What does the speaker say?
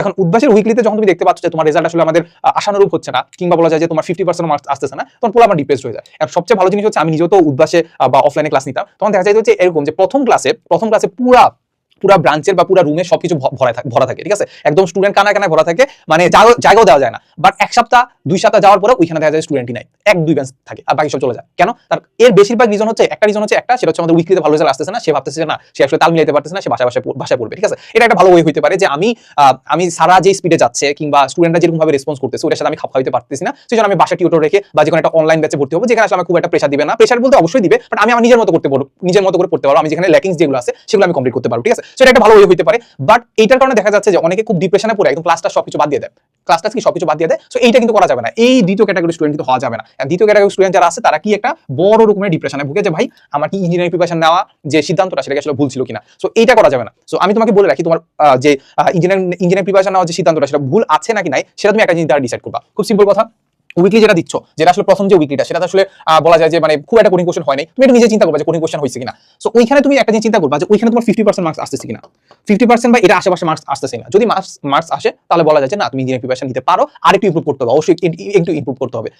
এখন উদ্বাসের উইকলিতে যখন তুমি দেখতে পাচ্ছ যে তোমার রেজাল্ট আসলে আমাদের আশানুরূপ হচ্ছে না, কিংবা বলা যায় যে তোমার ফিফটি পার্সেন্ট মার্কস আসতেছে না, তখন পুরো আমার ডিপ্রেসড হয়ে যায়। আর সবচেয়ে ভালো জিনিস হচ্ছে, আমি নিজেও তো উদ্বাসে বা অফলাইনে ক্লাস নিতাম, তখন দেখা যায় যে এরকম যে প্রথম ক্লাসে প্রথম ক্লাসে পুরা পুরা ব্রাঞ্চের বা পুরা রুমে সবকিছু ভরা থাকে ঠিক আছে? একদম স্টুডেন্ট কানায় কানায় ভরা থাকে মানে জায়গাও দেওয়া যায় না। বাট এক সপ্তাহ, দুই সপ্তাহ যাওয়ার পরে ওইখানে দেখা যায় স্টুডেন্টই নাই। এক, দুই বেঞ্চ থাকে, আর বাকি সব চলে যায়। কেন? তার, এর বেশিরভাগ রিজন হচ্ছে, একটা রিজন হচ্ছে একটা, সেটা হচ্ছে আমাদের উইকলিতে ভালো রেজাল্ট আসতেছে না, সে ভাবতেছে না, সে আসলে তাল মিলাইতে পারতেছে না, সে বাসায় বাসায় পড়- পড়বে, ঠিক আছে? এটা একটা ভালো ওয়ে হইতে পারে যে আমি আমি সারা যে স্পিডে যাচ্ছে, কিংবা স্টুডেন্টরা যেরকম ভাবে রেসপন্স করতেছে ওটার সাথে আমি খাপ খাইতে পারতেছি না। সেই জন্য আমি বাসা টিউটর রেখে বা যে কোনো একটা অনলাইন ব্যাচে ভর্তি হব, যেখানে আসলে আমার খুব একটা প্রেশার দিবে না। প্রেশার বলতে অবশ্যই দিবে বাট আমি আমার নিজের মতো করতে পারব, নিজের মতো করে পড়তে পারব। আমি যেখানে ল্যাকিংস যেগুলো আছে, সেগুলো আমি কমপ্লিট করতে পারব, ঠিক আছে? সেটা একটা ভালো ওয়ে হইতে পারে বাট এইটার কারণে দেখা যাচ্ছে যে অনেকে খুব ডিপ্রেশনে পড়ে, একদম ক্লাসটা সবকিছু বাদ দিয়ে দেয়। ক্লাসটা কি সবকিছু বাদ দিয়ে দেয় সো এইটা কিন্তু করা যাবে না। এই দ্বিতীয় ক্যাটাগরি স্টুডেন্ট কিন্তু হওয়া যাবে না। দ্বিতীয় ক্যাটাগরি স্টুডেন্ট যারা আছে, তারা কি একটা বড় রকমের ডিপ্রেশনে ভুগে যে ভাই, আমার কি ইঞ্জিনিয়ারিং প্রিপারেশন নেওয়া যে সিদ্ধান্তটা, সেটা আসলে ভুল ছিল কিনা? সো এইটা করা যাবে না। সো আমি তোমাকে বলে রাখি, তোমার যে ইঞ্জিনিয়ারিং ইঞ্জিনিয়ারিং প্রিপারেশন নেওয়ার যে সিদ্ধান্তটা, সেটা ভুল আছে নাকি নাই, সেটা তুমি একটা জিনিস দ্বারা ডিসাইড করবা। খুব সিম্পল কথা। উইকলি যেটা দিচ্ছ, যেটা আসলে প্রথম যে উইকলিটা সেটা আসলে বলা যায় যে মানে খুব একটা কঠিন কোশ্চেন হয় নাই। তুমি একটু নিজে চিন্তা করবা যে কঠিন কোশ্চেন হয়েছে কিনা। সো ওইখানে তুমি একটা চিন্তা করবা যে ওইখানে তোমার ফিফটি পার্সেন্ট মার্কস আসতেছে কিনা। ফিফটি পার্সেন্ট বা এটা আশেপাশে মার্কস আসতেছে না যদি মার্কস মার্কস আসে, তাহলে বলা যায় যে না, তুমি ইঞ্জিনিয়ারিং প্রিপারেশন নিতে পারো। আর একটু ইম্প্রুভ করতে হবে। অবশ্যই একটু ইম্প্রুভ করতে হবে।